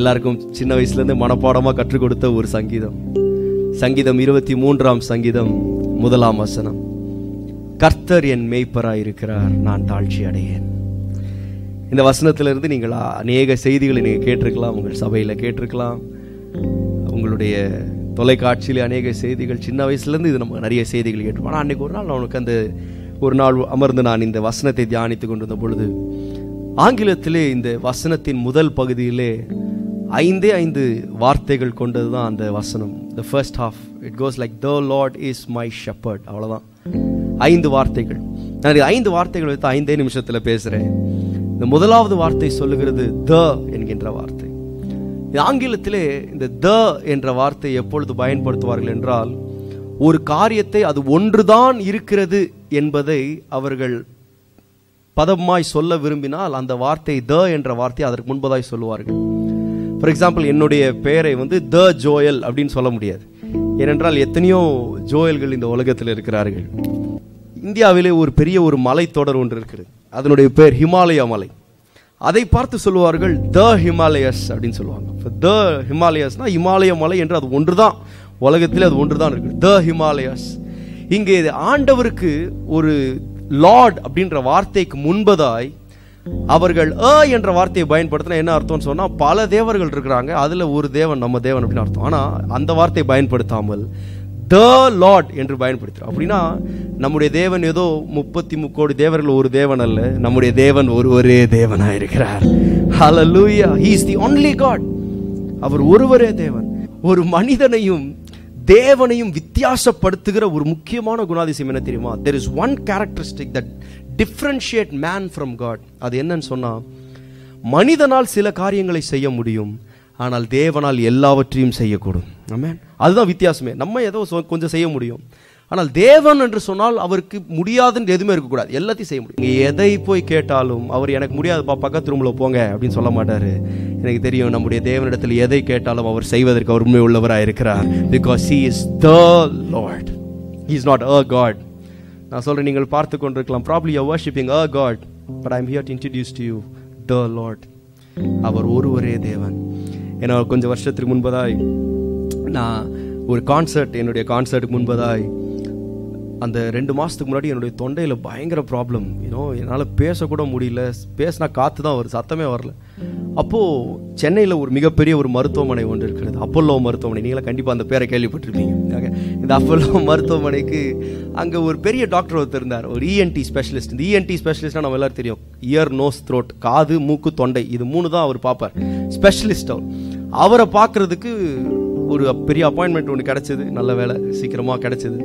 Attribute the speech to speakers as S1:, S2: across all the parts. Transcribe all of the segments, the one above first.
S1: எல்லாருக்கும் சின்ன வயசுலேருந்து மனப்பாடமாக கற்றுக் கொடுத்த ஒரு சங்கீதம். சங்கீதம் இருபத்தி மூன்றாம் சங்கீதம் முதலாம் வசனம். கர்த்தர் என் மேய்ப்பராய் இருக்கிறார் நான் தாழ்ச்சி அடையேன். இந்த வசனத்திலிருந்து நீங்கள் அநேக செய்திகளை நீங்கள் கேட்டிருக்கலாம் உங்கள் சபையில் கேட்டிருக்கலாம். உங்களுடைய தொலைக்காட்சியில் அநேக செய்திகள் சின்ன வயசுலேருந்து இது நம்ம நிறைய செய்திகள் கேட்டிருப்போம் ஆனால் அன்றைக்கி ஒரு நாள் அவனுக்கு அந்த ஒரு நாள் அமர்ந்து நான் இந்த வசனத்தை தியானித்து கொண்டிருந்த பொழுது ஆங்கிலத்திலே இந்த வசனத்தின் முதல் பகுதியிலே ஐந்தே ஐந்து வார்த்தைகள் கொண்டது தான் அந்த வசனம். The first half it goes like the Lord is my shepherd அவ்வளோதான் ஐந்து வார்த்தைகள். நான் ஐந்து வார்த்தைகள் வைத்து ஐந்தே நிமிஷத்தில் பேசுகிறேன் இந்த முதலாவது வார்த்தை சொல்லுகிறது த என்கின்ற வார்த்தை. ஆங்கிலத்திலே இந்த த என்ற வார்த்தை எப்பொழுது பயன்படுத்துவார்கள் என்றால் ஒரு காரியத்தை அது ஒன்றுதான் இருக்கிறது என்பதை அவர்கள் பதமாய் சொல்ல விரும்பினால் அந்த வார்த்தை த என்ற வார்த்தை அதற்கு முன்பதாய் சொல்லுவார்கள். ஃபார் எக்ஸாம்பிள் என்னுடைய பெயரை வந்து த ஜோயல் அப்படின்னு சொல்ல முடியாது. ஏனென்றால் எத்தனையோ ஜோயல்கள் இந்த உலகத்தில் இருக்கிறார்கள். இந்தியாவிலே ஒரு பெரிய ஒரு மலைத்தொடர் ஒன்று இருக்குது. அதனுடைய பேர் ஹிமாலயா மலை. அதை பார்த்து சொல்லுவார்கள் த ஹிமாலயஸ் அப்படின்னு சொல்லுவாங்க. த ஹிமாலயஸ்னா இமாலய மலை என்று அது ஒன்று தான் உலகத்தில் அது ஒன்று தான் இருக்கு த ஹிமாலயஸ். இங்கே இது ஆண்டவருக்கு ஒரு லார்ட் அப்படின்ற வார்த்தைக்கு முன்பதாய் அவர்கள் அ என்ற வார்த்தையை பயன்படுத்தினா என்ன அர்த்தம்னு சொன்னால் பல தேவர்கள் இருக்கிறாங்க அதில் ஒரு தேவன் நம்ம தேவன் அப்படின்னு அர்த்தம். ஆனால் அந்த வார்த்தையை பயன்படுத்தாமல் த லார்ட் என்று பயன்படுத்துகிறோம் அப்படின்னா நம்முடைய தேவன் ஏதோ முப்பத்தி முக்கோடி தேவர்கள் ஒரு தேவன் அல்ல. நம்முடைய தேவன் ஒரு ஒரே தேவனாக இருக்கிறார். Hallelujah he is the only God அவர் ஒருவரே தேவன். ஒரு மனிதனையும் தேவனையும் வித்தியாசப்படுத்துகிற ஒரு முக்கியமான குணாதிசயம் என்ன தெரியுமா? There is one characteristic that differentiate man from God அது என்னன்னு சொன்னால் மனிதனால் சில காரியங்களை செய்ய முடியும் ஆனால் தேவனால் எல்லாவற்றையும் செய்யக்கூடும். அதுதான் வித்தியாசமே. நம்ம ஏதோ சொ- கொஞ்சம் செய்ய முடியும். ஆனால் தேவன் என்று சொன்னால் அவருக்கு முடியாதுன்னு எதுவுமே இருக்கக்கூடாது. எல்லாத்தையும் செய்ய முடியும். எதை போய் கேட்டாலும் அவர் எனக்கு முடியாதுப்பா பக்கத்து ரூமில் போங்க அப்படின்னு சொல்ல மாட்டார். எனக்கு தெரியும் நம்முடைய தேவனிடத்தில் எதை கேட்டாலும் அவர் செய்வதற்கு அவர் உண்மை உள்ளவராக இருக்கிறார் because he is the Lord he is not a god நான் சொல்றேன் நீங்கள் பார்த்து கொண்டிருக்கலாம். Probably you worshipping a god but I'm here to introduce to you the Lord அவர் ஒருவரே தேவன். ஏன்னா கொஞ்சம் வருஷத்துக்கு முன்பதாய் நான் ஒரு கான்சர்ட் என்னுடைய கான்சர்ட்டுக்கு முன்பதாய் அந்த ரெண்டு மாதத்துக்கு முன்னாடி என்னுடைய தொண்டையில் பயங்கர ப்ராப்ளம் யூனோ என்னால் பேசக்கூட முடியல. பேசினா காற்று தான் வரும் சத்தமே வரல. அப்போது சென்னையில் ஒரு மிகப்பெரிய ஒரு மருத்துவமனை ஒன்று இருக்கிறது. அப்பல்லோ மருத்துவமனை. நீங்களாம் கண்டிப்பாக அந்த பேரை கேள்விப்பட்டிருக்கீங்க இந்த அப்பல்லோ மருத்துவமனைக்கு அங்கே ஒரு பெரிய டாக்டர் ஒருத்தர் இருந்தார். ஒரு இஎன்டி ஸ்பெஷலிஸ்ட் இந்த இஎன்டி ஸ்பெஷலிஸ்ட்னா நம்ம எல்லாரும் தெரியும். இயர் நோஸ் த்ரோட் காது மூக்கு தொண்டை. இது மூணு தான் அவர் பார்ப்பார். ஸ்பெஷலிஸ்ட் அவர். அவரை பார்க்குறதுக்கு ஒரு பெரிய அப்பாயின்மெண்ட் ஒன்று கிடச்சிது. நல்ல வேலை. சீக்கிரமாக கிடச்சிது.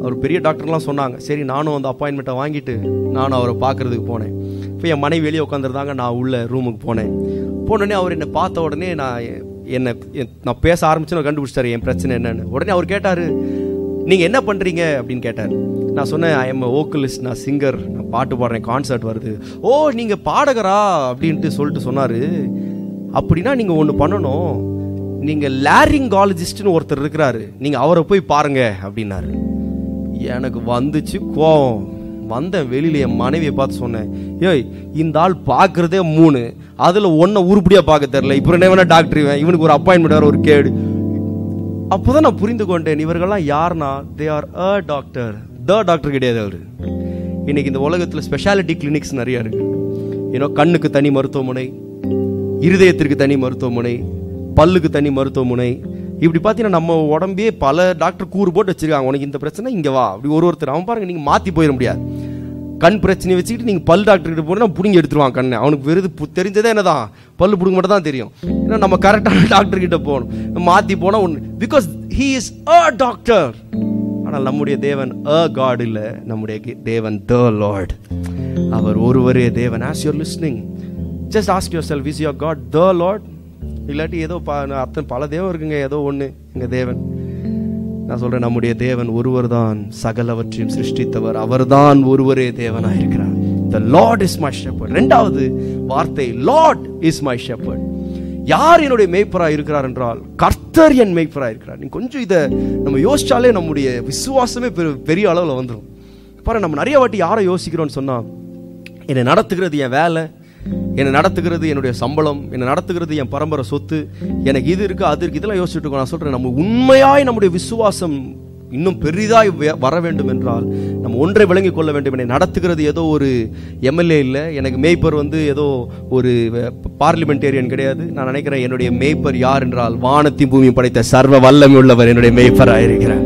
S1: அவர் பெரிய டாக்டர்லாம் சொன்னாங்க சரி நானும் அந்த அப்பாயின்மெண்ட்டை வாங்கிட்டு நானும் அவரை பார்க்கறதுக்கு போனேன். இப்போ என் மனைவி வெளியே உட்காந்துருந்தாங்க நான் உள்ள ரூமுக்கு போனேன். போனோடனே அவர் என்னை பார்த்த உடனே நான் என்னை நான் பேச ஆரம்பிச்சு நான் கண்டுபிடிச்சிட்டாரு என் பிரச்சனை என்னன்னு? உடனே அவர் கேட்டார் நீங்கள் என்ன பண்ணுறீங்க அப்படின்னு கேட்டார். நான் சொன்னேன் ஐ எம் ஓக்கலிஸ்ட் நான் சிங்கர் நான் பாட்டு பாடுறேன் கான்சர்ட் வருது. ஓ நீங்கள் பாடகரா? அப்படின்ட்டு சொல்லிட்டு சொன்னார். அப்படின்னா நீங்கள் ஒன்று பண்ணணும். நீங்கள் லாரிங்காலஜிஸ்ட்னு ஒருத்தர் இருக்கிறாரு. நீங்கள் அவரை போய் பாருங்க அப்படின்னாரு. எனக்கு வந்துச்சு கோவம். வந்தேன் வெளியில என் மனைவியை பார்த்து சொன்னேன் ஏய் இந்த ஆள் பார்க்கறதே மூணு. அதில் ஒன்றை உருப்படியாக பார்க்க தெரில இப்போ என்ன வேணா டாக்டர் இவன் இவனுக்கு ஒரு அப்பாயின்மெண்ட் வேறு ஒரு கேடு. அப்போதான் நான் புரிந்து கொண்டேன் இவர்கள்லாம் யாருன்னா they are a doctor the doctor கிடையாது அவர். இன்னைக்கு இந்த உலகத்தில் ஸ்பெஷாலிட்டி கிளினிக்ஸ் நிறையா இருக்கு. ஏன்னா கண்ணுக்கு தனி மருத்துவமனை இருதயத்திற்கு தனி மருத்துவமனை பல்லுக்கு தனி மருத்துவமனை இப்படி பார்த்தீங்கன்னா நம்ம உடம்பே பல டாக்டர் கூறு போட்டு வச்சிருக்காங்க. உனக்கு இந்த பிரச்சனை இங்கே வா. அப்படி ஒரு ஒருத்தர் அவன் பாருங்க நீங்கள் மாற்றி போயிட முடியாது. கண் பிரச்சனையை வச்சுக்கிட்டு நீங்கள் பல் டாக்டர் கிட்ட போனால் புடுங்கி எடுத்துருவான் கண்ணை. அவனுக்கு வெறுது பு- தெரிஞ்சதே என்னதான்? பல் பிடுங்க மட்டும் தான் தெரியும். ஏன்னா நம்ம கரெக்டான டாக்டர் கிட்ட போகணும். மாற்றி போனால் ஒன்று because he is a doctor ஆனால் நம்முடைய தேவன் அ காட் இல்லை. நம்முடைய கி- தேவன் த லார்ட் அவர் ஒருவரே தேவன். As you're listening just ask yourself is your God the Lord இல்லாட்டி ஏதோ ப- அத்தனை பல தேவம் இருக்குங்க ஏதோ ஒன்று எங்கள் தேவன். நான் சொல்கிறேன் நம்முடைய தேவன் ஒருவர் தான் சகலவற்றையும் சிருஷ்டித்தவர். அவர்தான் ஒருவரே தேவனாக இருக்கிறார் the Lord is my shepherd ரெண்டாவது வார்த்தை லார்ட் இஸ் மை ஷெப்பர்ட் யார் என்னுடைய மேய்ப்பரா இருக்கிறார் என்றால் கர்த்தர் என் மேய்ப்பரா இருக்கிறார். நீ கொஞ்சம் இதை நம்ம யோசிச்சாலே நம்முடைய விசுவாசமே பெரு- பெரிய அளவில் வந்துடும் பாரு நம்ம நிறைய வாட்டி யாரை யோசிக்கிறோம்னு சொன்னால் என்னை நடத்துகிறது என் வேலை என்னை நடத்துகிறது என்னுடைய சம்பளம் என்னை நடத்துகிறது என் பரம்பரை சொத்து எனக்கு இது இருக்கு அது இருக்கு இதெல்லாம் யோசிச்சுட்டு இருக்கோம். நான் சொல்றேன் நம்ம உண்மையாய் நம்முடைய விசுவாசம் இன்னும் பெரிதாய் வர வேண்டும் என்றால் நம்ம ஒன்றை விளங்கிக் கொள்ள வேண்டும். என்னை நடத்துகிறது ஏதோ ஒரு எம்எல்ஏ இல்லை எனக்கு மேய்ப்பர் வந்து ஏதோ ஒரு பார்லிமெண்டேரியன் கிடையாது. நான் நினைக்கிறேன் என்னுடைய மேய்ப்பர் யார் என்றால் வானத்தின் பூமியும் படைத்த சர்வ வல்லமை உள்ளவர் என்னுடைய மேய்ப்பராக இருக்கிறார்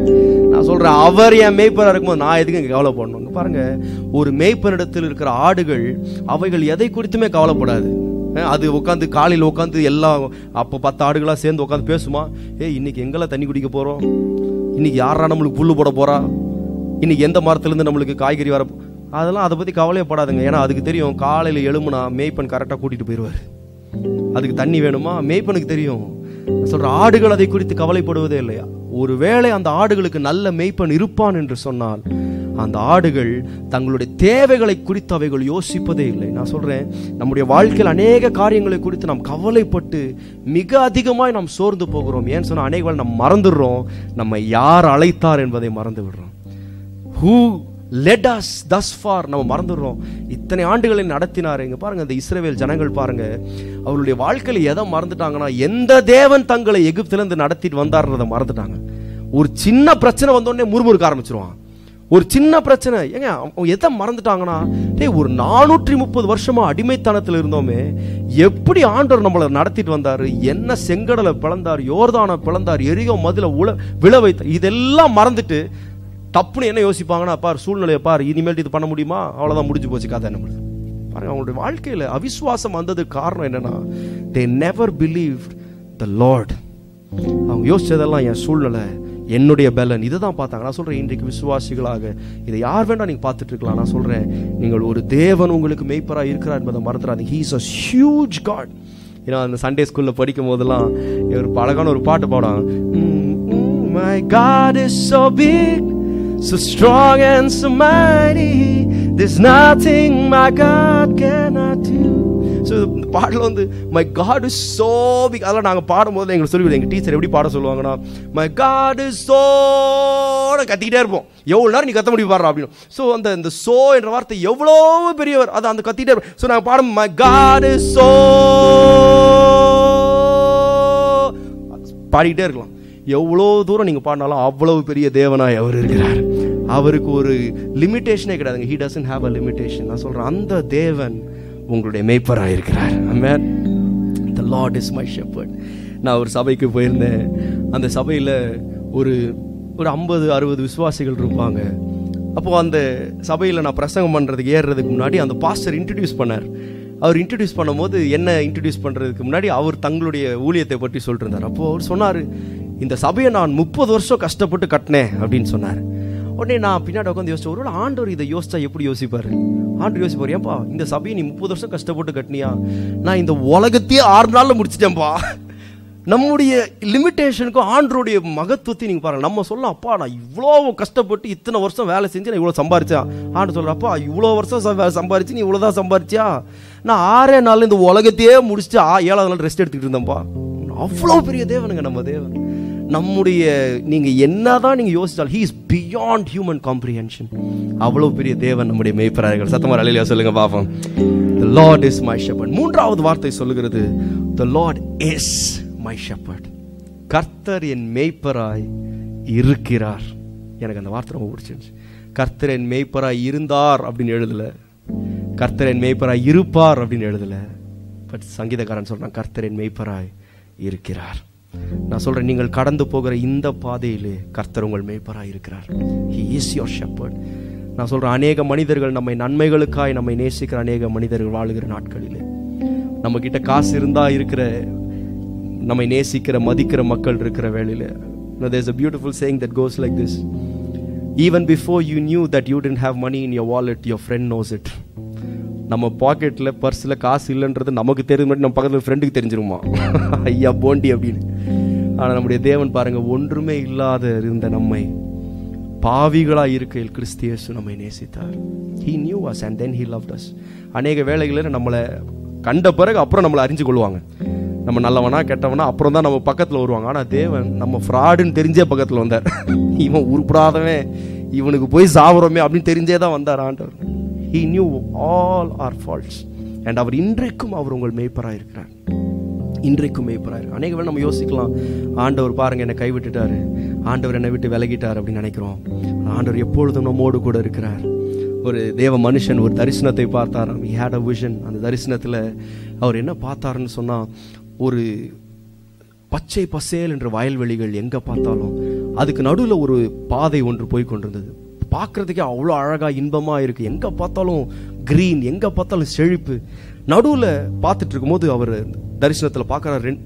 S1: சொல்கிறேன் அவர் என் மேய்ப்பராக இருக்கும்போது நான் எதுக்கு இங்கே கவலைப்படணும் பாருங்கள் பாருங்க ஒரு மேய்ப்பனிடத்தில் இருக்கிற ஆடுகள் அவைகள் எதை குறித்துமே கவலைப்படாது. அது உட்காந்து காலையில் உட்காந்து எல்லாம் அப்போ பத்து ஆடுகளாக சேர்ந்து உட்காந்து பேசுமா? ஏய் இன்னைக்கு எங்கெல்லாம் தண்ணி குடிக்க போறோம்? இன்னைக்கு யாரா நம்மளுக்கு புல்லு போட போறா? இன்னைக்கு எந்த மரத்துலேருந்து நம்மளுக்கு காய்கறி வர அதெல்லாம் அதை பற்றி கவலையப்படாதுங்க. ஏன்னா அதுக்கு தெரியும் காலையில் எழும்புனா மேய்ப்பன் கரெக்டாக கூட்டிட்டு போயிடுவார் அதுக்கு தண்ணி வேணுமா? மேய்ப்பனுக்கு தெரியும். சொல்கிற சொல்ற ஆடுகள் அதை குறித்து கவலைப்படுவதே இல்லையா? ஒருவேளை அந்த ஆடுகளுக்கு நல்ல மெய்ப்பன் இருப்பான் என்று சொன்னால் அந்த ஆடுகள் தங்களுடைய தேவைகளை குறித்து அவைகள் யோசிப்பதே இல்லை. நான் சொல்றேன் நம்முடைய வாழ்க்கையில் அநேக காரியங்களை குறித்து நாம் கவலைப்பட்டு மிக அதிகமாய் நாம் சோர்ந்து போகிறோம். ஏன்னு சொன்னால் அநேக நாம் மறந்துடுறோம். நம்ம யார் அழைத்தார் என்பதை மறந்து விடுறோம். Who let us thus far நம்ம மறந்துடுறோம். இத்தனை ஆண்டுகளை நடத்தினார். இங்கே பாருங்க இந்த இஸ்ரேவேல் ஜனங்கள் பாருங்க. அவருடைய வாழ்க்கையில் எதை மறந்துட்டாங்கன்னா எந்த தேவன் தங்களை எகிப்திலிருந்து நடத்திட்டு வந்தார்ன்றதை மறந்துட்டாங்க. ஒரு சின்ன பிரச்சனை வந்தோடனே முறுமுறுக்க ஆரம்பிச்சிருவான். ஒரு சின்ன பிரச்சனை. ஏங்க அவங்க எதை மறந்துட்டாங்கன்னா டேய் ஒரு நானூற்றி முப்பது வருஷமா அடிமைத்தனத்தில் இருந்தோமே எப்படி ஆண்டவர் நம்மளை நடத்திட்டு வந்தாரு? என்ன செங்கடலை பிளந்தார் யோர்தானை பிளந்தார் எரியோ மதுல உல விழ வைத்தார் இதெல்லாம் மறந்துட்டு தப்புன்னு என்ன யோசிப்பாங்கன்னா பார் சூழ்நிலையை பார் இனிமேல் இது பண்ண முடியுமா? அவ்வளவுதான் முடிஞ்சு போச்சு கதை நம்மளுக்கு பாருங்க அவங்களுடைய வாழ்க்கையில அவிசுவாசம் வந்ததுக்கு காரணம் என்னன்னா they never believe the Lord அவங்க யோசிச்சதெல்லாம் என் சூழ்நிலை. என்னுடைய பலன். இதை தான் பார்த்தாங்க. நான் சொல்கிறேன் இன்றைக்கு விசுவாசிகளாக இதை யார் வேண்டாம் நீங்கள் பார்த்துட்டு இருக்கலாம். நான் சொல்கிறேன் நீங்கள் ஒரு தேவன் உங்களுக்கு மெய்ப்பராக இருக்கிறார் என்பதை மறந்துடாதீங்க. ஹீஸ் அ ஹியூஜ் காட் ஏன்னா அந்த சண்டே ஸ்கூலில் படிக்கும் போதெல்லாம் ஒரு அழகான ஒரு பாட்டு பாடுவாங்க. My God is so big so strong and so mighty. There's nothing my God cannot do. பாடல வந்து my God is so big அதெல்லாம் நாங்கள் பாடும்போது எங்களுக்கு சொல்லி எங்கள் டீச்சர் எப்படி பாட சொல்லுவாங்கன்னா மை காட் இஸ் சோட கத்திக்கிட்டே இருப்போம். எவ்வளோ நேரம் நீ கத்த முடியும் பாடுறா அப்படின்னு. ஸோ அந்த இந்த சோ என்ற வார்த்தை எவ்வளோ பெரியவர் அது அந்த கத்திக்கிட்டே இருப்போம். ஸோ நாங்கள் பாடும் மை காட் இஸ் சோ பாடிக்கிட்டே இருக்கலாம். எவ்வளோ தூரம் நீங்கள் பாடினாலும் அவ்வளவு பெரிய தேவனாய் அவர் இருக்கிறார். அவருக்கு ஒரு லிமிட்டேஷனே கிடையாதுங்க. He doesn't have a limitation நான் சொல்கிறேன் அந்த தேவன் உங்களுடைய மேய்ப்பராக இருக்கிறார். Man the Lord is my shepherd நான் ஒரு சபைக்கு போயிருந்தேன். அந்த சபையில் ஒரு ஒரு ஐம்பது அறுபது விசுவாசிகள் இருப்பாங்க. அப்போது அந்த சபையில் நான் பிரசங்கம் பண்ணுறதுக்கு ஏறுறதுக்கு முன்னாடி அந்த பாஸ்டர் இன்ட்ரடியூஸ் பண்ணார். அவர் இன்ட்ரடியூஸ் பண்ணும்போது என்ன இன்ட்ரடியூஸ் பண்ணுறதுக்கு முன்னாடி அவர் தங்களுடைய ஊழியத்தை பற்றி சொல்லிட்டு இருந்தார். அப்போ அவர் சொன்னார் இந்த சபையை நான் முப்பது வருஷம் கஷ்டப்பட்டு கட்டினேன் அப்படின்னு சொன்னார். உடனே நான் பின்னாடி உட்காந்து யோசிச்சு ஒரு ஆண்டவர் இதை யோசிச்சா எப்படி யோசிப்பாரு? ஆண்டவர் யோசிப்பார் ஏன்பா இந்த சபையை நீ முப்பது வருஷம் கஷ்டப்பட்டு கட்டினியா? நான் இந்த உலகத்தையே ஆறு நாளில் முடிச்சிட்டேன்ப்பா நம்முடைய லிமிட்டேஷனுக்கும் ஆண்டருடைய மகத்துவத்தை நீங்க பாருங்க. நம்ம சொல்லலாம் அப்பா நான் இவ்வளோ கஷ்டப்பட்டு இத்தனை வருஷம் வேலை செஞ்சு நான் இவ்வளோ சம்பாரிச்சேன் ஆண்டு சொல்ற அப்பா இவ்வளோ வருஷம் சம்பா- சம்பாரிச்சு நீ இவ்வளோதான் சம்பாரிச்சியா? நான் ஆறே நாள் இந்த உலகத்தையே முடிச்சுட்டு ஆ ஏழாவது நாள் ரெஸ்ட் எடுத்துக்கிட்டு இருந்தேன்ப்பா அவ்வளோ பெரிய தேவனுங்க நம்ம தேவன். நம்முடைய நீங்க என்னதான் நீங்கள் யோசித்தால் he is beyond human comprehension அவ்வளோ பெரிய தேவன் நம்முடைய மேய்ப்பரார்கள் சத்தமா அலையிலையா சொல்லுங்கள் பாப்போம் the Lord is my shepherd மூன்றாவது வார்த்தை சொல்லுகிறது the Lord is my shepherd கர்த்தர் என் மேய்ப்பராய் இருக்கிறார். எனக்கு அந்த வார்த்தை ரொம்ப பிடிச்சிருந்துச்சு. கர்த்தர் என் மேய்ப்பராய் இருந்தார் அப்படின்னு எழுதல. கர்த்தர் என் மேய்ப்பராய் இருப்பார் அப்படின்னு எழுதல. பட் சங்கீதக்காரன் சொல்கிறான் கர்த்தர் என் மேய்ப்பராய் இருக்கிறார். நான் சொல்கிறேன் நீங்கள் கடந்து போகிற இந்த பாதையிலே கர்த்தர் உங்கள் மேய்ப்பராக இருக்கிறார் ஹி இஸ் யோர் ஷெப்பர்ட் நான் சொல்கிறேன் அநேக மனிதர்கள் நம்மை நன்மைகளுக்காய் நம்மை நேசிக்கிற அநேக மனிதர்கள் வாழுகிற நாட்களிலே. நம்ம காசு இருந்தால் இருக்கிற நம்மை நேசிக்கிற மதிக்கிற மக்கள் இருக்கிற வேலையில் there's a beautiful saying that goes like this even before you knew that you tend have money in your wallet your friend knows it நம்ம பாக்கெட்டில் பர்ஸில் காசு இல்லைன்றது நமக்கு தெரிஞ்ச மாதிரி நம்ம பக்கத்தில் ஃப்ரெண்டுக்கு தெரிஞ்சிருமா? ஐயா போண்டி அப்படின்னு. ஆனால் நம்முடைய தேவன் பாருங்கள் ஒன்றுமே இல்லாத இருந்த நம்மை பாவிகளாக இருக்கையில் கிறிஸ்தியேசு நம்மை நேசித்தார். He knew us and then he love us அநேக வேலைகளில் நம்மளை கண்ட பிறகு அப்புறம் நம்மளை அறிஞ்சு கொள்வாங்க. நம்ம நல்லவனா கெட்டவனா அப்புறம் தான் நம்ம பக்கத்தில் வருவாங்க. ஆனால் தேவன் நம்ம ஃப்ராடுன்னு தெரிஞ்சே பக்கத்தில் வந்தார். இவன் உருப்படாதவன் இவனுக்கு போய் சாவுறோமே அப்படின்னு தெரிஞ்சே தான் வந்தார் ஆண்டவர். He knew all our faults and அவர் இன்றைக்கும் அவர் உங்கள் மேய்ப்பராக இருக்கிறார். இன்றைக்கும் மேய்ப்பராக அநேக நம்ம யோசிக்கலாம் ஆண்டவர் பாருங்க என்னை கைவிட்டுட்டார். ஆண்டவர் என்னை விட்டு விலகிட்டார் அப்படின்னு நினைக்கிறோம். ஆண்டவர் எப்பொழுதும் நம்மோடு கூட இருக்கிறார். ஒரு தேவ மனுஷன் ஒரு தரிசனத்தை பார்த்தாராம். He அ விஷன் அந்த தரிசனத்தில் அவர் என்ன பார்த்தாருன்னு சொன்னால் ஒரு பச்சை பசேல் என்ற வயல்வெளிகள் எங்கே பார்த்தாலும் அதுக்கு நடுவில் ஒரு பாதை ஒன்று போய் கொண்டிருந்தது. பார்க்கறதுக்கே அவ்வளோ அழகாக இன்பமாக இருக்குது எங்கே பார்த்தாலும் கிரீன் எங்கே பார்த்தாலும் செழிப்பு. நடுவில் பார்த்துட்டு இருக்கும்போது அவர் தரிசனத்தில் பார்க்குறாரு. ரெண்-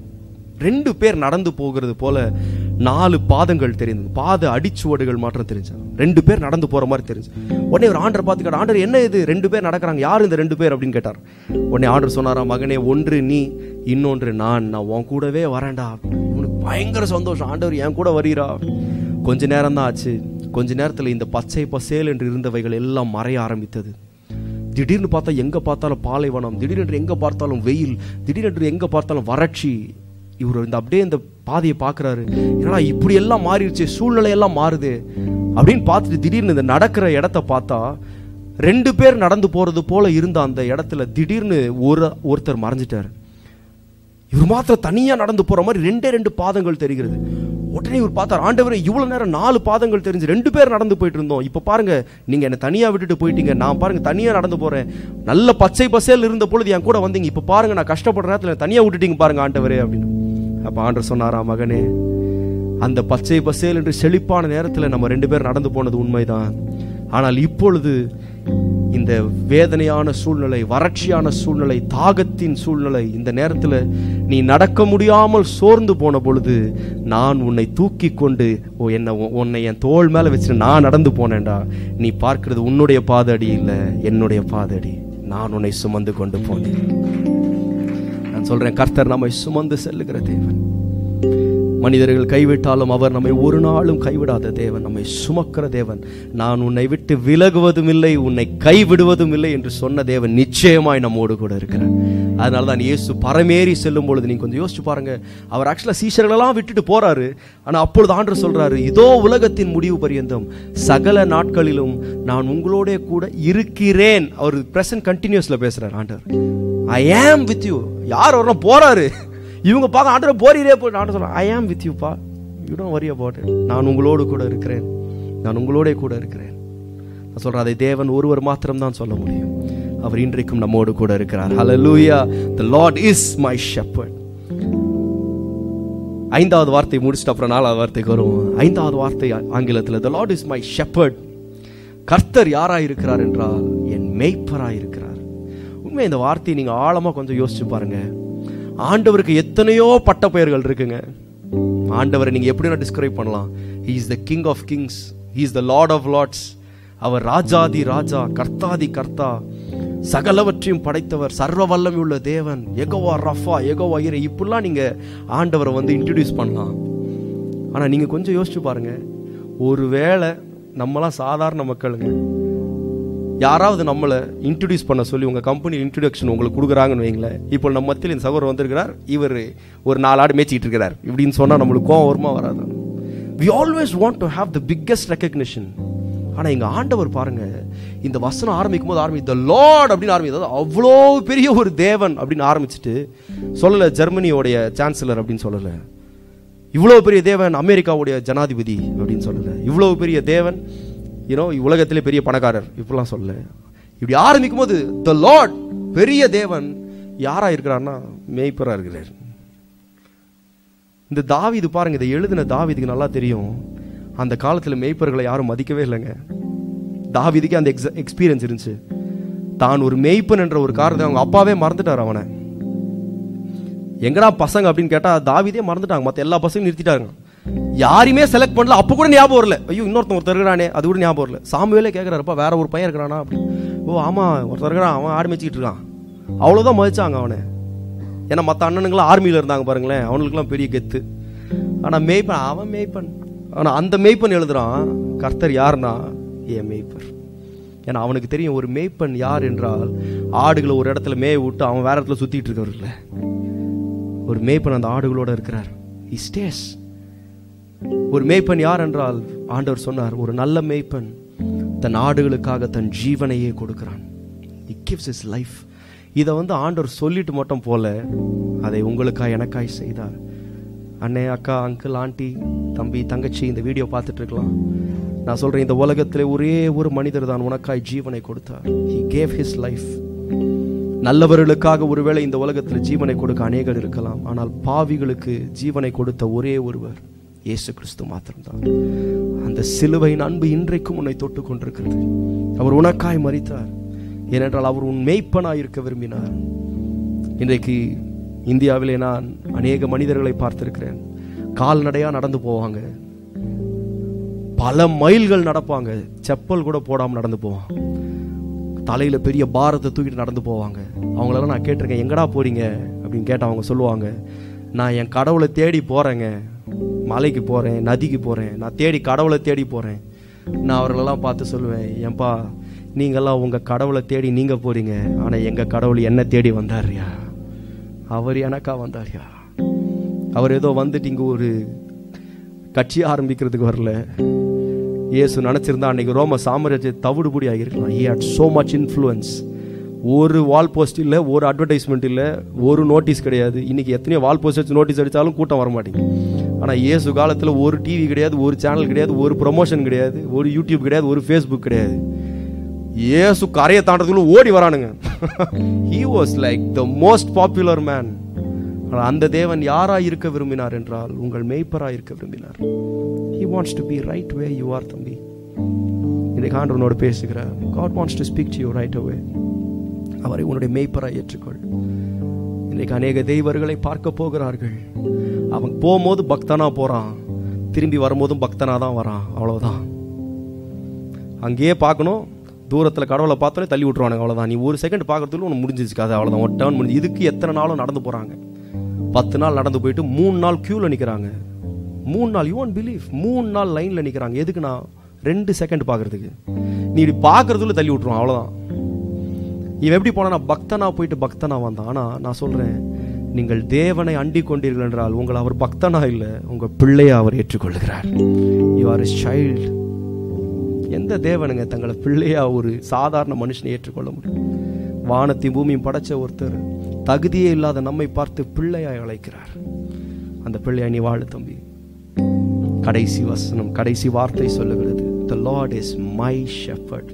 S1: ரெண்டு பேர் நடந்து போகிறது போல நாலு பாதங்கள் தெரிந்தது. பாத அடிச்சுவடுகள் மாற்றம் தெரிஞ்சது. ரெண்டு பேர் நடந்து போகிற மாதிரி தெரிஞ்சு உடனே ஒரு ஆண்டர் பார்த்துக்கிட்ட ஆண்டர் என்ன இது? ரெண்டு பேர் நடக்கிறாங்க. யார் இந்த ரெண்டு பேர்? அப்படின்னு கேட்டார். உடனே ஆண்டர் சொன்னாரா மகனே ஒன்று நீ இன்னொன்று நான். நான் உன் கூடவே வரேன்டா. உனக்கு பயங்கர சந்தோஷம். ஆண்டவர் என் கூட வரீரா கொஞ்ச நேரம் தான் ஆச்சு. கொஞ்ச நேரத்தில் இந்த பச்சை பசேல் என்று இருந்தவைகள் எல்லாம் மறைய ஆரம்பித்தது. திடீர்னு பார்த்தா எங்க பார்த்தாலும் பாலைவனம் திடீரென்று எங்க பார்த்தாலும் வெயில் திடீரென்று எங்க பார்த்தாலும் வறட்சி. இவர் இந்த அப்படியே இந்த பாதையை பார்க்குறாரு. ஏன்னா இப்படி எல்லாம் மாறிடுச்சு சூழ்நிலை எல்லாம் மாறுது. அப்படின்னு பார்த்துட்டு திடீர்னு இந்த நடக்கிற இடத்த பார்த்தா ரெண்டு பேர் நடந்து போறது போல இருந்த அந்த இடத்துல திடீர்னு ஒரு ஒருத்தர் மறைஞ்சிட்டாரு. இவர் மாத்திரம் தனியா நடந்து போற மாதிரி ரெண்டே ரெண்டு பாதங்கள் தெரிகிறது. உடனே இவர் பார்த்தார் ஆண்டவரே இவ்வளோ நேரம் நாலு பாதங்கள் தெரிஞ்சு ரெண்டு பேர் நடந்து போயிட்டு இருந்தோம். இப்போ பாருங்க நீங்கள் என்னை தனியாக விட்டுட்டு போயிட்டீங்க. நான் பாருங்க தனியாக நடந்து போகிறேன் நல்ல பச்சை பசேல் இருந்த பொழுது என் கூட வந்தீங்க. இப்போ பாருங்க நான் கஷ்டப்படுற நேரத்தில் தனியாக விட்டுட்டீங்க பாருங்க ஆண்டவரே அப்படின்னு. அப்போ ஆண்டர் சொன்னாரா மகனே அந்த பச்சை பசேல் என்று செழிப்பான நேரத்தில் நம்ம ரெண்டு பேர் நடந்து போனது உண்மைதான். ஆனால் இப்பொழுது இந்த வேதனையான சூழ்நிலை வறட்சியான சூழ்நிலை தாகத்தின் சூழ்நிலை இந்த நேரத்தில் நீ நடக்க முடியாமல் சோர்ந்து போன பொழுது நான் உன்னை தூக்கி கொண்டு ஓ என்னை உன்னை என் தோள் மேலே வச்சுட்டு நான் நடந்து போனேன்டா. நீ பார்க்கிறது உன்னுடைய பாதடி இல்லை என்னுடைய பாதடி. நான் உன்னை சுமந்து கொண்டு போனேன். நான் சொல்றேன் கர்த்தர் நம்மை சுமந்து செல்லுகிற தேவன். மனிதர்கள் கைவிட்டாலும் அவர் நம்மை ஒரு நாளும் கைவிடாத தேவன் நம்மை சுமக்கிற தேவன். நான் உன்னை விட்டு விலகுவதும் இல்லை உன்னை கைவிடுவதும் இல்லை என்று சொன்ன தேவன் நிச்சயமாய் நம்மோடு கூட இருக்கிறார். அதனால தான் இயேசு பரமேறி செல்லும் பொழுது நீங்க கொஞ்சம் யோசிச்சு பாருங்க. அவர் ஆக்சுவலா சீசர்களெல்லாம் விட்டுட்டு போறாரு. ஆனா அப்பொழுது ஆண்டு சொல்றாரு இதோ உலகத்தின் முடிவு பரியந்தம். சகல நாட்களிலும் நான் உங்களோட கூட இருக்கிறேன். அவர் பிரசன்ட் கண்டினியூஸ்ல பேசுறாரு ஆண்டர் ஐ ஆம் வித் யூ யார் வரணும் போறாரு. இவங்க பார்க்க ஆண்டரை போறீரே போய் நான் சொல்கிறேன் ஐ ஆம் வித் யூ பா. You don't worry about it நான் உங்களோடு கூட இருக்கிறேன். நான் உங்களோட கூட இருக்கிறேன். நான் சொல்கிறேன் அதை தேவன் ஒருவர் மாத்திரம் தான் சொல்ல முடியும். அவர் இன்றைக்கும் நம்மோடு கூட இருக்கிறார். Hallelujah the Lord is my shepherd ஐந்தாவது வார்த்தை முடிச்சுட்டு அப்புறம் நாலாவது வார்த்தைக்கு வருவோம். ஐந்தாவது வார்த்தை ஆங்கிலத்தில் the Lord is my shepherd கர்த்தர் யாராக இருக்கிறார் என்றால் என் மெய்ப்பராக இருக்கிறார் உண்மை இந்த வார்த்தையை நீங்கள் ஆழமாக கொஞ்சம் யோசிச்சு பாருங்கள் ஆண்டவருக்கு எத்தனையோ பட்ட பெயர்கள் இருக்குங்க. ஆண்டவரை நீங்க எப்படி டிஸ்கிரைப் பண்ணலாம். Is the king of kings is the Lord of lord அவர் ராஜாதி ராஜா கர்த்தாதி கர்த்தா சகலவற்றையும் படைத்தவர் சர்வ வல்லமை உள்ள தேவன் எகோவா ரஃபா எகோவா இறை. இப்படிலாம் நீங்க ஆண்டவரை வந்து இன்ட்ரடியூஸ் பண்ணலாம். ஆனா நீங்க கொஞ்சம் யோசிச்சு பாருங்க. ஒருவேளை நம்மளாம் சாதாரண மக்களுங்க. யாராவது நம்மளை இன்ட்ரடியூஸ் பண்ண சொல்லி உங்கள் கம்பெனி இன்ட்ரடக்ஷன் உங்களுக்கு கொடுக்குறாங்கன்னு வைங்களேன். இப்போ நம்ம மத்தியில் இந்த சகோதரர் வந்திருக்கிறார். இவர் ஒரு நாலு ஆடு மேய்ச்சிட்டு இருக்கிறார். இப்படின்னு சொன்னால் நம்மளுக்கு கோவம் வருமா வராது? We always want to have the biggest recognition ஆனால் எங்கள் ஆண்டவர் பாருங்கள் இந்த வசனம் ஆரம்பிக்கும் போது ஆரம்பி த லார்ட் அப்படின்னு ஆரம்பித்தது அதாவது அவ்வளோ பெரிய ஒரு தேவன் அப்படின்னு ஆரம்பிச்சுட்டு சொல்லலை ஜெர்மனியோடைய சான்சலர் அப்படின்னு சொல்லலை. இவ்வளோ பெரிய தேவன் அமெரிக்காவுடைய ஜனாதிபதி அப்படின்னு சொல்லலை. இவ்வளோ பெரிய தேவன் யூனோ உலகத்திலே பெரிய பணக்காரர். இப்படிலாம் சொல்ல இப்படி ஆரம்பிக்கும் போது த லார்ட் பெரிய தேவன் யாரா இருக்கிறார்னா மேய்ப்பராக இருக்கிறார். இந்த தாவீது பாருங்க இதை எழுதின தாவிதுக்கு நல்லா தெரியும். அந்த காலத்தில் மேய்ப்பர்களை யாரும் மதிக்கவே இல்லைங்க. தாவீதுக்கு அந்த எக்ஸ்பீரியன்ஸ் இருந்துச்சு. தான் ஒரு மேய்ப்பன் என்ற ஒரு காரணத்தை அவங்க அப்பாவே மறந்துட்டார் அவனை. எங்கடா பசங்க அப்படின்னு கேட்டால் தாவிதே மறந்துட்டாங்க. மற்ற எல்லா பசங்களும் நிறுத்திட்டாங்க. யாரையுமே செலக்ட் பண்ணல. அப்போ கூட ஞாபகம் வரல. ஐயோ இன்னொருத்தன் ஒருத்தர் இருக்கிறானே. அது கூட ஞாபகம் வரல. சாமுவேலே கேட்கிறாருப்பா வேற ஒரு பையன் இருக்கிறானா? அப்படி. ஓ ஆமா ஒருத்தர் இருக்கிறான். அவன் ஆடு மேய்ச்சிட்டு இருக்கான். அவ்வளோதான் மதிச்சாங்க அவனை. ஏன்னா மற்ற அண்ணனுங்களாம் ஆர்மியில் இருந்தாங்க பாருங்களேன். அவனுக்குலாம் பெரிய கெத்து. ஆனால் மேய்ப்பன் அவன் மேய்ப்பன். ஆனால் அந்த மேய்ப்பன் எழுதுறான் கர்த்தர் யாருன்னா? என் மேய்ப்பர். ஏன்னா அவனுக்கு தெரியும் ஒரு மேய்ப்பன் யார் என்றால் ஆடுகளை ஒரு இடத்துல மேய விட்டு அவன் வேற இடத்துல சுத்திட்டு இருக்கவர்கள ஒரு மேய்ப்பன் அந்த ஆடுகளோட இருக்கிறார். இஸ்டேஸ். ஒரு மேய்ப்பன் யார் என்றால் ஆண்டவர் சொன்னார் ஒரு நல்ல மேய்ப்பன் தன் ஆடுகளுக்காக தன் ஜீவனையே கொடுக்கிறான். இட் கிவ்ஸ் இஸ் லைஃப் இதை வந்து ஆண்டவர் சொல்லிட்டு மட்டும் போல அதை உங்களுக்காய் எனக்காய் செய்தார். அண்ணே அக்கா அங்கிள் ஆண்டி தம்பி தங்கச்சி இந்த வீடியோ பார்த்துட்டு இருக்கலாம் நான் சொல்றேன் இந்த உலகத்தில் ஒரே ஒரு மனிதர் தான் உனக்காய் ஜீவனை கொடுத்தார். ஹி கேவ் ஹிஸ் லைஃப் நல்லவர்களுக்காக ஒருவேளை இந்த உலகத்தில் ஜீவனை கொடுக்க அநேகர் இருக்கலாம் ஆனால் பாவிகளுக்கு ஜீவனை கொடுத்த ஒரே ஒருவர். இயேசு கிறிஸ்து மாத்திரம்தான். அந்த சிலுவையின் அன்பு இன்றைக்கும் உன்னை தொட்டு கொண்டிருக்கிறது. அவர் உனக்காய் மறித்தார் ஏனென்றால் அவர் உன் மெய்ப்பனாய் இருக்க விரும்பினார். இன்றைக்கு இந்தியாவிலே நான் அநேக மனிதர்களை பார்த்திருக்கிறேன். கால்நடையா நடந்து போவாங்க. பல மைல்கள் நடப்பாங்க. செப்பல் கூட போடாம நடந்து போவான் தலையில பெரிய பாரத்தை தூக்கிட்டு நடந்து போவாங்க. அவங்களெல்லாம் நான் கேட்டிருக்கேன் எங்கடா போறீங்க? அப்படின்னு கேட்ட அவங்க சொல்லுவாங்க நான் என் கடவுளை தேடி போறேங்க. மலைக்கு போகிறேன் நதிக்கு போகிறேன் நான் தேடி கடவுளை தேடி போகிறேன் நான் அவர்களெல்லாம் பார்த்து சொல்லுவேன் ஏன்பா நீங்கள்லாம் உங்கள் கடவுளை தேடி நீங்கள் போறீங்க. ஆனால் எங்கள் கடவுள் என்ன தேடி வந்தார்யா? அவர் எனக்கா வந்தார்யா? அவர் ஏதோ வந்துட்டு இங்கே ஒரு கட்சி ஆரம்பிக்கிறதுக்கு வரல. இயேசு நினச்சிருந்தா அன்னைக்கு ரோம சாம்ராஜ்ய தவிடுபடி ஆகியிருக்கலாம். He had so much influence ஒரு வால் போஸ்ட் இல்லை ஒரு அட்வர்டைஸ்மெண்ட் இல்லை ஒரு நோட்டீஸ் கிடையாது. இன்னைக்கு எத்தனையோ வால் போஸ்ட் வச்சு நோட்டீஸ் அடித்தாலும் கூட்டம் வர மாட்டேங்குது ஆனால் இயேசு காலத்தில் ஒரு டிவி கிடையாது ஒரு சேனல் கிடையாது ஒரு ப்ரொமோஷன் கிடையாது ஒரு யூடியூப் கிடையாது ஒரு ஃபேஸ்புக் கிடையாது. இயேசு கரையை தாண்டதுக்குள்ள ஓடி வரானுங்க. He was like the most popular man ஆனால் அந்த தேவன் யாரா இருக்க விரும்பினார் என்றால் உங்கள் மெய்ப்பராக இருக்க விரும்பினார். He wants to be right way you are தம்பி. இன்றைக்கு ஆண்டவனோடு பேசுகிற God wants to speak to you right away அவரை உன்னுடைய மெய்ப்பராக ஏற்றுக்கொள். இன்றைக்கு அநேக தெய்வர்களை பார்க்க போகிறார்கள். அவன் போகும்போது பக்தனா போகிறான் திரும்பி வரும்போதும் பக்தனா தான் வரான். அவ்வளோதான் அங்கேயே பார்க்கணும். தூரத்தில் கடவுளை பார்த்தாலே தள்ளி விட்ருவானுங்க அவ்வளோதான் நீ ஒரு செகண்ட் பார்க்கறதுக்குள்ள ஒன்று முடிஞ்சிச்சு கதை. அவ்வளோதான் ஒன் டேர்ன் முடிஞ்சு. இதுக்கு எத்தனை நாளும் நடந்து போகிறாங்க பத்து நாள் நடந்து போயிட்டு மூணு நாள் க்யூவில் நிற்கிறாங்க மூணு நாள். யூ ஒன் பிலீவ் மூணு நாள் லைனில் நிற்கிறாங்க எதுக்குண்ணா ரெண்டு செகண்ட் பார்க்கறதுக்கு. நீ இப்படி பார்க்கறதுக்குள்ள தள்ளி விட்ருவான் அவ்வளோதான் இவன் எப்படி போனா பக்தனா போயிட்டு பக்தனா வந்தான். ஆனால் நான் சொல்கிறேன் நீங்கள் தேவனை அண்டிக் கொண்டீர்கள் என்றால் உங்களை அவர் பக்தனா இல்லை உங்க பிள்ளையை அவர் ஏற்றுக்கொள்கிறார். யூ ஆர் சைல்டு எந்த தேவனுங்க தங்களை பிள்ளையா ஒரு சாதாரண மனுஷனை ஏற்றுக்கொள்ள முடியும்? வானத்தையும் பூமியும் படைச்ச ஒருத்தர் தகுதியே இல்லாத நம்மை பார்த்து பிள்ளையாய் அழைக்கிறார். அந்த பிள்ளையா நீ வாழு தம்பி. கடைசி வசனம் கடைசி வார்த்தை சொல்லுகிறது the Lord is my shepherd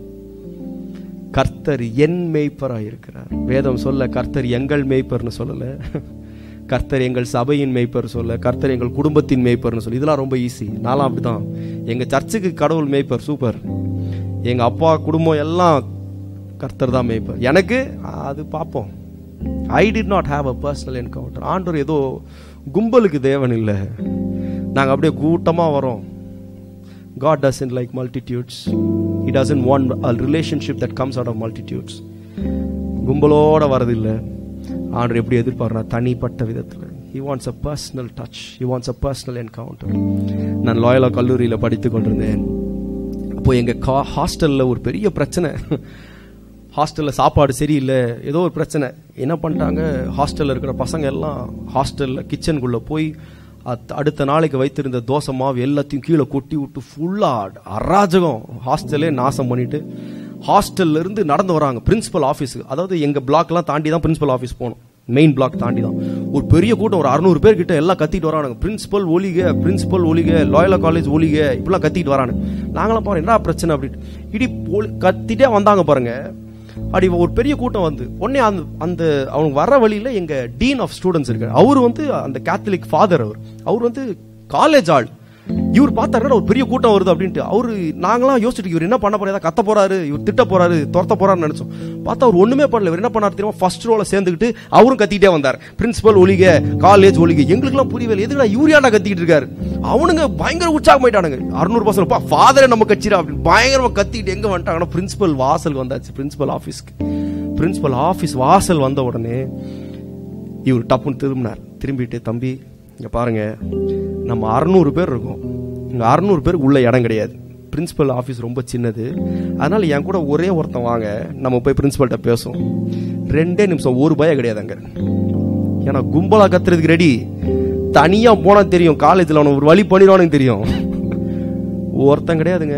S1: கர்த்தர் என் மேய்ப்பராக இருக்கிறார். வேதம் சொல்ல கர்த்தர் எங்கள் மேய்ப்பர்னு சொல்லலை. கர்த்தர் எங்கள் சபையின் மேய்ப்பர் சொல்ல கர்த்தர் எங்கள் குடும்பத்தின் மேய்ப்பர்னு சொல்லி. இதெல்லாம் ரொம்ப ஈஸி நான்லாம் அப்படிதான். எங்கள் சர்ச்சுக்கு கடவுள் மேய்ப்பர் சூப்பர். எங்கள் அப்பா குடும்பம் எல்லாம் கர்த்தர் தான் மேய்ப்பர். எனக்கு அது பார்ப்போம் I did not have a personal encounter ஆண்டவர் ஏதோ கும்பலுக்கு தேவன் இல்லை. நாங்கள் அப்படியே கூட்டமாக வரோம். God does in like multitudes He doesn't want a relationship that comes out of multitudes. கும்பலோட வரதில்லை. ஆண்டர் எப்படி எதிர்பார்க்குறா தனிப்பட்ட விதத்தில். He wants a personal touch he wants a personal encounter நான் லாயலா கல்லூரியில் படித்து கொண்டிருந்தேன். அப்போது எங்கள் கா ஹாஸ்டலில் ஒரு பெரிய பிரச்சனை. ஹாஸ்டலில் சாப்பாடு சரியில்லை. ஏதோ ஒரு பிரச்சனை. என்ன பண்ணிட்டாங்க? ஹாஸ்டலில் இருக்கிற பசங்க எல்லாம் ஹாஸ்டலில் கிச்சனுக்குள்ளே போய் அடுத்த நாளைக்கு வைத்திருந்த தோசை மாவு எல்லாத்தையும் கீழே கொட்டி விட்டு ஃபுல்லாக அராஜகம். ஹாஸ்டலே நாசம் பண்ணிட்டு ஹாஸ்டல்ல இருந்து நடந்து வராங்க பிரின்சிபல் ஆஃபீஸுக்கு அதாவது எங்கள் பிளாக்லாம் தாண்டி தான் பிரின்சிபல் ஆஃபீஸ் போகணும் மெயின் பிளாக் தாண்டி தான் ஒரு பெரிய கூட்டம் ஒரு அறுநூறு பேர் கிட்ட எல்லாம் கத்திட்டு வரானுங்க. பிரின்சிபல் ஒலிக பிரின்சிபல் ஒலிக லாயலா காலேஜ் ஒலிக இப்படிலாம் கத்திட்டு வரானுங்க. நாங்களாம் பாருங்க என்ன பிரச்சனை அப்படின்ட்டு. இடி போலி- கத்திட்டே வந்தாங்க பாருங்க. அப்படி ஒரு பெரிய கூட்டம் வந்து உடனே அந்த அந்த அவங்க வர வழியில எங்க டீன் ஆஃப் ஸ்டூடெண்ட்ஸ் இருக்காரு. அவர் வந்து அந்த கேத்தலிக் ஃபாதர் அவர். அவர் வந்து காலேஜ் ஆள். இவர் பார்த்தாருன்னா ஒரு பெரிய கூட்டம் வருது அப்படின்ட்டு. அவரு நாங்களாம் யோசிச்சுட்டு இவர் என்ன பண்ண போறாரு கத்த போறாரு இவர் திட்ட போறாரு துரத்த போறாருன்னு நினைச்சோம். பார்த்தா அவர் ஒண்ணுமே பண்ணல. இவர் என்ன பண்ணார் தெரியுமா? ஃபர்ஸ்ட் ரோல சேர்ந்துக்கிட்டு அவரும் கத்திக்கிட்டே வந்தார். பிரின்சிபல் ஒழிக காலேஜ் ஒழிக எங்களுக்குலாம் புரியவில்லை. எதுக்குடா யூரியாண்டா கத்திக்கிட்டு இருக்காரு? அவனுங்க பயங்கர உற்சாகம் போயிட்டானுங்க அறுநூறு பர்சன்ட் பா ஃபாதரே நம்ம கட்சிடா அப்படின்னு பயங்கரமா கத்திக்கிட்டு எங்க வந்துட்டாங்கன்னா பிரின்சிபல் வாசல் வந்தாச்சு பிரின்சிபல் ஆஃபீஸ்க்கு பிரின்சிபல் ஆஃபீஸ் வாசல் வந்த உடனே இவர் டப்புன்னு திரும்பினார். திரும்பிட்டு தம்பி இங்க பாருங்க. நம்ம அறநூறு பேர் இருக்கோம். இங்கே அறநூறு பேருக்கு உள்ள இடம் கிடையாது. பிரின்சிபல் ஆஃபீஸ் ரொம்ப சின்னது. அதனால் என் கூட ஒரே ஒருத்தன் வாங்க நம்ம போய் பிரின்சிபல்கிட்ட பேசுவோம். ரெண்டே நிமிஷம் ஒரு பயம் கிடையாது அங்கே. ஏன்னா கும்பலாக கத்துறதுக்கு ரெடி தனியாக போனால் தெரியும் காலேஜில் அவனை ஒரு வழி பண்ணிடுவானு தெரியும். ஒருத்தன் கிடையாதுங்க.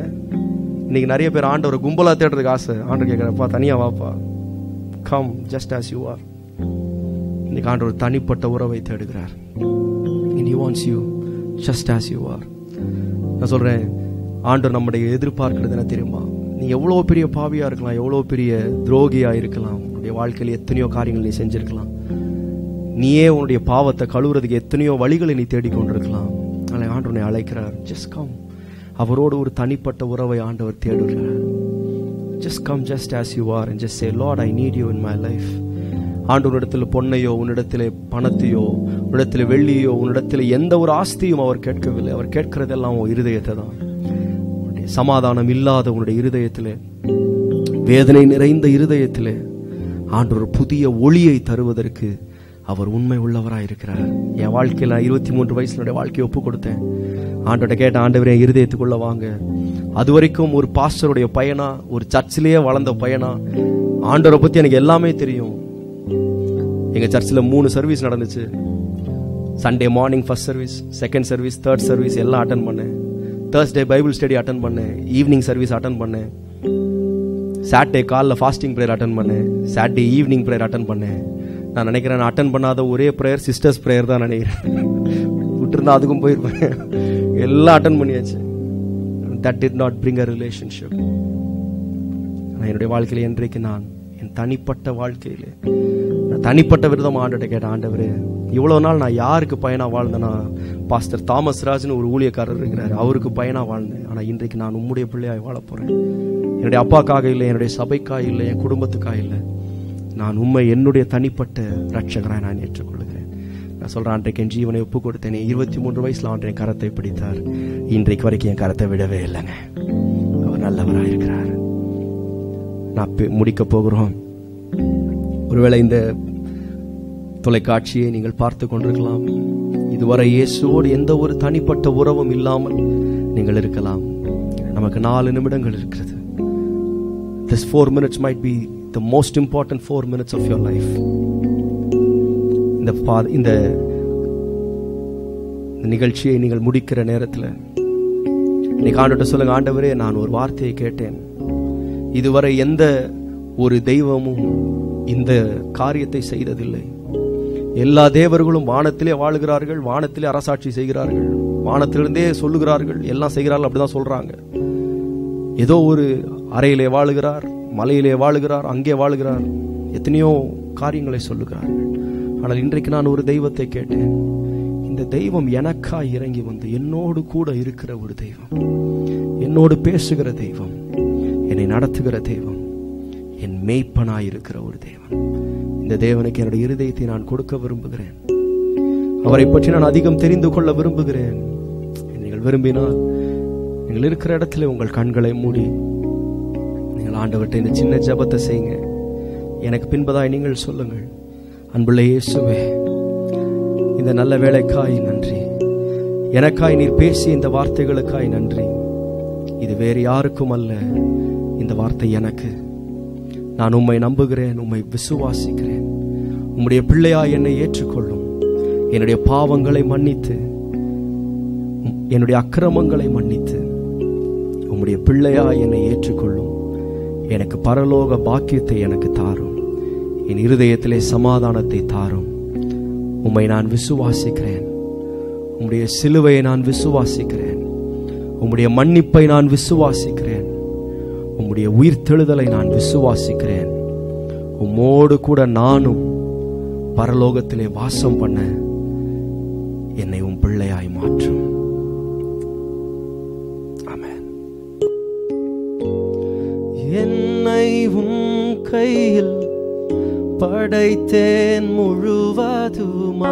S1: இன்னைக்கு நிறைய பேர் ஆண்டவர் கும்பலாக தேடுறதுக்கு ஆசை. ஆண்டவர் கேட்குறப்பா தனியாக வாப்பா. Come just as you are இன்னைக்கு ஆண்டவர் தனிப்பட்ட உறவை தேடுகிறார். In you wants you just as you are நான் சொல்கிறேன் ஆண்டவர் நம்முடைய எதிர்பார்க்கிறது என்ன தெரியுமா? நீ எவ்வளோ பெரிய பாவியாக இருக்கலாம் எவ்வளோ பெரிய துரோகியாக இருக்கலாம். உன்னுடைய வாழ்க்கையில் எத்தனையோ காரியங்கள் நீ செஞ்சுருக்கலாம். நீயே உன்னுடைய பாவத்தை கழுவுறதுக்கு எத்தனையோ வழிகளை நீ தேடிக்கொண்டிருக்கலாம். ஆனால் ஆண்டு உன்னை அழைக்கிறார். ஜஸ்ட் கம் அவரோடு ஒரு தனிப்பட்ட உறவை ஆண்டவர் தேடுகிறார். Just come just as you are and just say Lord I need you in my life ஆண்டவரிடத்தில் பொன்னையோ உன்னிடத்திலே பணத்தையோ உன்னிடத்தில் வெள்ளியோ உன்னிடத்தில் எந்த ஒரு ஆஸ்தியும் அவர் கேட்கவில்லை. அவர் கேட்கிறதெல்லாம் உன் இருதயத்தை தான். சமாதானம் இல்லாத உன்னுடைய இருதயத்திலே வேதனை நிறைந்த இருதயத்திலே ஆண்டவர் புதிய ஒளியை தருவதற்கு அவர் உண்மை உள்ளவராக இருக்கிறார் என் வாழ்க்கையில் இருபத்தி மூன்று வயசுனுடைய வாழ்க்கையை ஒப்பு கொடுத்தேன். ஆண்டோட கேட்ட ஆண்டவரே என் இருதயத்துக்குள்ள வாங்க. அது வரைக்கும் ஒரு பாஸ்டருடைய பையனா ஒரு சர்ச்சிலேயே வளர்ந்த பையனா ஆண்டவரை பத்தி எனக்கு எல்லாமே தெரியும். எங்கள் சர்ச்சில் மூணு சர்வீஸ் நடந்துச்சு. Sunday morning first service second service third service எல்லாம் அட்டன் பண்ணேன். தேர்ஸ்டே பைபிள் ஸ்டடி அட்டன் பண்ணேன். ஈவினிங் சர்வீஸ் அட்டன் பண்ணேன். சாட்டர்டே காலில் ஃபாஸ்டிங் ப்ரேயர் அட்டன் பண்ணேன். சாட்டர்டே ஈவினிங் ப்ரேயர் அட்டன் பண்ணேன். நான் நினைக்கிறேன் நான் அட்டன் பண்ணாத ஒரே ப்ரேயர் சிஸ்டர்ஸ் ப்ரேயர் தான் நினைக்கிறேன். விட்டுருந்தா அதுக்கும் போயிருப்பேன். எல்லாம் அட்டன் பண்ணியாச்சு. That did not bring a relationship ஆனால் என்னுடைய வாழ்க்கையில் என்றைக்கு நான் என் தனிப்பட்ட வாழ்க்கையில் தனிப்பட்ட விரதம் ஆண்டுகிட்ட கேட்டேன் ஆண்டவர் இவ்வளோ நாள் நான் யாருக்கு பயனாக வாழ்ந்தேன்னா பாஸ்டர் தாமஸ் ராஜ்னு ஒரு ஊழியக்காரர் இருக்கிறார் அவருக்கு பயனாக வாழ்ந்தேன். ஆனால் இன்றைக்கு நான் உம்முடைய பிள்ளையாய் வாழ போகிறேன் என்னுடைய அப்பாக்காக இல்லை என்னுடைய சபைக்காக இல்லை என் குடும்பத்துக்காக இல்லை. நான் உண்மை என்னுடைய தனிப்பட்ட ரட்சகராக நான் ஏற்றுக்கொள்கிறேன். நான் சொல்கிறேன் அன்றைக்கு என் ஜீவனை ஒப்பு கொடுத்தேனே. இருபத்தி மூன்று வயசில் ஆண்டு என் கரத்தை பிடித்தார். இன்றைக்கு வரைக்கும் என் கரத்தை விடவே இல்லைங்க. அவர் நல்லவராக இருக்கிறார். நான் பே- முடிக்க போகிறோம். ஒருவேளை இந்த தொலைக்காட்சியை நீங்கள் பார்த்து கொண்டிருக்கலாம். இதுவரை இயேசுவோடு எந்த ஒரு தனிப்பட்ட உறவும் இல்லாமல் நீங்கள் இருக்கலாம். நமக்கு நாலு நிமிடங்கள் இருக்கிறது. This four minutes might be the most important four minutes of your life இந்த பா- இந்த நிகழ்ச்சியை நீங்கள் முடிக்கிற நேரத்தில் இன்னைக்கு ஆண்டவர்கிட்ட சொல்லுங்க ஆண்டவரே நான் ஒரு வார்த்தையை கேட்டேன். இதுவரை எந்த ஒரு தெய்வமும் இந்த காரியத்தை செய்ததில்லை. எல்லா தேவர்களும் வானத்திலே வாழுகிறார்கள் வானத்திலே அரசாட்சி செய்கிறார்கள் வானத்திலிருந்தே சொல்லுகிறார்கள் எல்லாம் செய்கிறார்கள் அப்படிதான் சொல்றாங்க. ஏதோ ஒரு அறையிலே வாழுகிறார் மலையிலே வாழுகிறார் அங்கே வாழுகிறார் எத்தனையோ காரியங்களை சொல்லுகிறார்கள். ஆனால் இன்றைக்கு நான் ஒரு தெய்வத்தை கேட்டேன். இந்த தெய்வம் எனக்காய் இறங்கி வந்து என்னோடு கூட இருக்கிற ஒரு தெய்வம் என்னோடு பேசுகிற தெய்வம் என்னை நடத்துகிற தெய்வம் என் மெய்ப்பனாய் இருக்கிற ஒரு தெய்வம். இந்த தேவனுக்கு என்னுடைய இருதயத்தை நான் கொடுக்க விரும்புகிறேன். அவரை பற்றி நான் அதிகம் தெரிந்து கொள்ள விரும்புகிறேன். நீங்கள் விரும்பினால் நீங்கள் இருக்கிற இடத்துல உங்கள் கண்களை மூடி நீங்கள் ஆண்டவர்கிட்ட இந்த சின்ன ஜெபத்தை செய்யுங்க. எனக்கு பின்பதாய் நீங்கள் சொல்லுங்கள் அன்புள்ள இயேசுவே இந்த நல்ல வேலைக்காய் நன்றி. எனக்காய் நீர் பேசிய இந்த வார்த்தைகளுக்காய் நன்றி. இது வேறு யாருக்கும் அல்ல இந்த வார்த்தை எனக்கு. நான் உம்மை நம்புகிறேன் உம்மை விசுவாசிக்கிறேன். உம்முடைய பிள்ளையா என்னை ஏற்றுக்கொள்ளும். என்னுடைய பாவங்களை மன்னித்து என்னுடைய அக்கிரமங்களை மன்னித்து உம்முடைய பிள்ளையா என்னை ஏற்றுக்கொள்ளும். எனக்கு பரலோக பாக்கியத்தை எனக்கு தாரும். என் இருதயத்திலே சமாதானத்தை தாரும். உம்மை நான் விசுவாசிக்கிறேன். உம்முடைய சிலுவையை நான் விசுவாசிக்கிறேன். உம்முடைய மன்னிப்பை நான் விசுவாசிக்கிறேன். உம்முடைய உயிர்த்தெழுதலை நான் விசுவாசிக்கிறேன். உம்மோடு கூட நானும் பரலோகத்திலே வாசம் பண்ண என்னை உன் பிள்ளையாய் மாற்றும். என்னை உன் கையில் படைத்தேன் முழுவதுமா?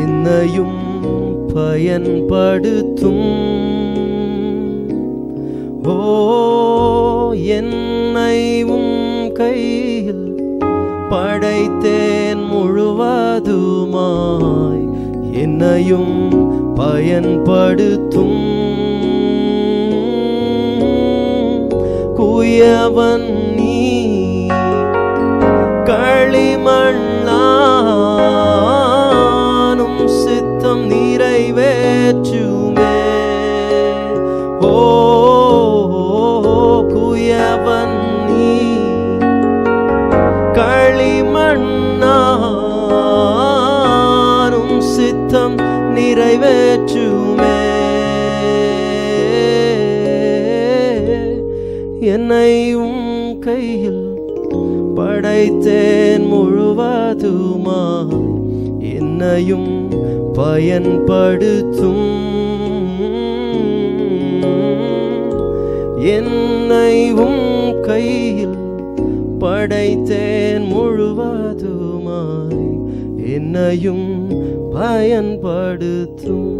S1: என்னையும் பயன்படுத்தும். ஓ என்னை உன் கையில் படைத்தேன் முழுவதுமாய் என்னையும் பயன்படுத்தும். குயவன் நீ களிமண்ணானும் சித்தம் நிறைவேற்றுமே. ஓ குயவன் நீ களிமண்ணா சித்தம் நிறைவேற்றுமே. என்னை உம் கையில் படைத்தேன் முழுவதுமாய் என்னையும் பயன்படுத்தும். என்னை உம் கையில் படைத்தேன் முழுவதுமாய். என்னையும் பயன்படுத்தும்.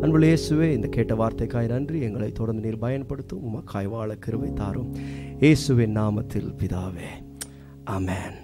S1: அன்புள்ள இயேசுவே இந்த கேட்ட வார்த்தைக்காய் நன்றி. எங்களை தொடர்ந்து நீர் பயன்படுத்தும். உமக்காய் வாழ கருவை தாரும். இயேசுவின் நாமத்தில் பிதாவே. அமேன்